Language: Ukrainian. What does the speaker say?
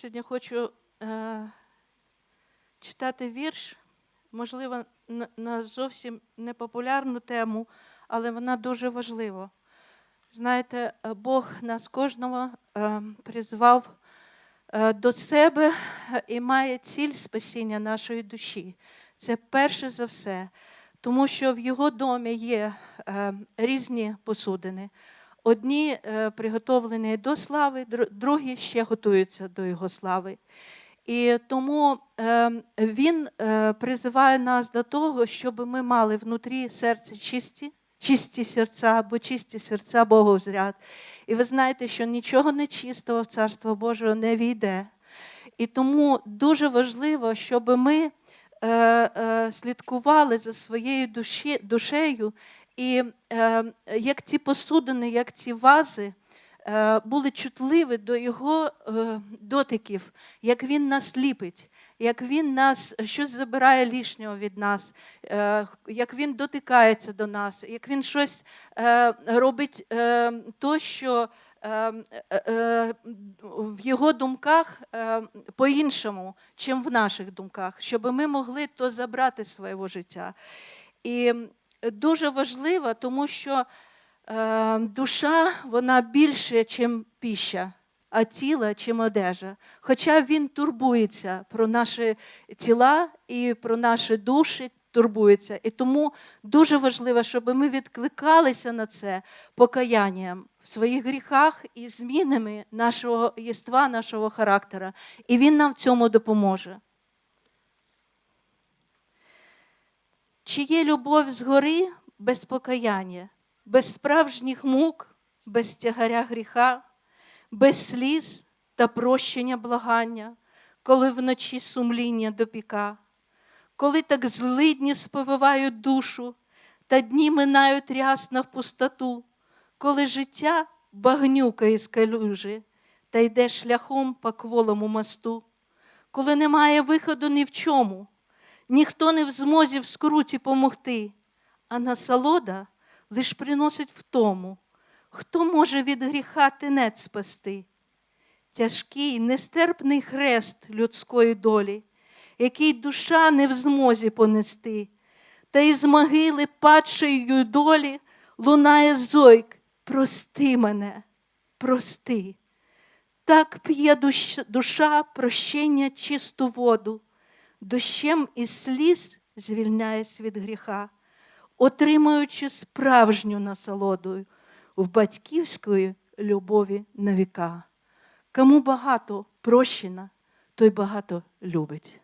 сьогодні хочу е, читати вірш, можливо, на, зовсім непопулярну тему, але вона дуже важлива. Знаєте, Бог нас кожного е, призвав е, до себе е, і має ціль спасіння нашої душі. Це перше за все, тому що в його домі є е, різні посудини. Одні е, приготовлені до слави, другі ще готуються до його слави. І тому е, він е, призиває нас до того, щоб ми мали внутрі серце чисті, чисті серця, бо чисті серця Богу зряд. І ви знаєте, що нічого нечистого в Царство Божого не війде. І тому дуже важливо, щоб ми е, слідкували за своєю душі, душею, і е, як ці посудини, як ці вази е, були чутливі до його е, дотиків, як він нас ліпить, як він нас щось забирає лишнього від нас, е, як він дотикається до нас, як він щось е, робить е, то, що е, е, е, в його думках е, по-іншому, чим в наших думках, щоб ми могли то забрати з свого життя. І дуже важливо, тому що е, душа вона більше, ніж піща, а тіло, чим одежа. Хоча він турбується про наші тіла і про наші душі. Турбується. І тому дуже важливо, щоб ми відкликалися на це покаянням в своїх гріхах і змінами нашого єства, нашого характера. І він нам в цьому допоможе. Чи є любов згори без покаяння, без справжніх мук, без тягаря гріха, без сліз та прощення благання, коли вночі сумління допіка, коли так злидні сповивають душу, та дні минають рясно в пустоту, коли життя багнюка із калюжі, та йде шляхом по кволому мосту, коли немає виходу ні в чому, ніхто не в змозі в скруті помогти, а насолода лиш приносить втому, хто може від гріха тенець спасти. Тяжкий, нестерпний хрест людської долі, який душа не в змозі понести, та із могили падшої долі лунає зойк, прости мене, прости. Так п'є душа прощення чисту воду, дощем і сліз звільняєсь від гріха, отримуючи справжню насолоду в батьківської любові на віка. Кому багато прощена, той багато любить.